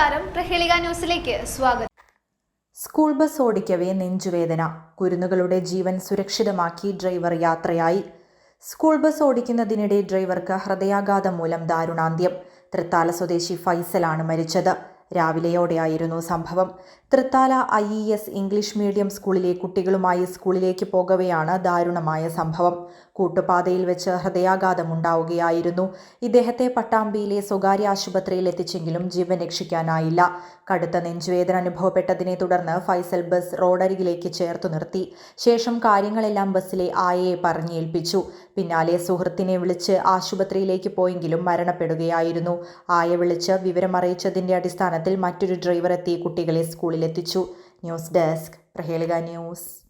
നമസ്കാരം. പ്രഹേളിക ന്യൂസിലേക്ക് സ്വാഗതം. സ്കൂൾ ബസ് ഓടിക്കവേ നെഞ്ചുവേദന. കുരുന്നുകളുടെ ജീവൻ സുരക്ഷിതമാക്കി ഡ്രൈവർ യാത്രയായി. സ്കൂൾ ബസ് ഓടിക്കുന്നതിനിടെ ഡ്രൈവർക്ക് ഹൃദയാഘാതം മൂലം ദാരുണാന്ത്യം. തൃത്താല സ്വദേശി ഫൈസലാണ് മരിച്ചത്. രാവിലെയോടെയായിരുന്നു സംഭവം. Thrithala I E S English medium സ്കൂളിലെ കുട്ടികളുമായി സ്കൂളിലേക്ക് പോകവെയാണ് ദാരുണമായ സംഭവം. കൂട്ടുപാതയിൽ വെച്ച് ഹൃദയാഘാതമുണ്ടാവുകയായിരുന്നു. ഇദ്ദേഹത്തെ പട്ടാമ്പിയിലെ സ്വകാര്യ ആശുപത്രിയിൽ എത്തിച്ചെങ്കിലും ജീവൻ രക്ഷിക്കാനായില്ല. കടുത്ത നെഞ്ചുവേദന അനുഭവപ്പെട്ടതിനെ തുടർന്ന് ഫൈസൽ ബസ് റോഡരികിലേക്ക് ചേർത്തു നിർത്തി. ശേഷം കാര്യങ്ങളെല്ലാം ബസ്സിലെ ആയയെ പറഞ്ഞേൽപ്പിച്ചു. പിന്നാലെ സുഹൃത്തിനെ വിളിച്ച് ആശുപത്രിയിലേക്ക് പോയെങ്കിലും മരണപ്പെടുകയായിരുന്നു. ആയ വിളിച്ച് വിവരമറിയിച്ചതിന്റെ അടിസ്ഥാനത്തിൽ മറ്റൊരു ഡ്രൈവർ എത്തി കുട്ടികളെ സ്കൂളിലെത്തിച്ചു. News desk Prahelika news.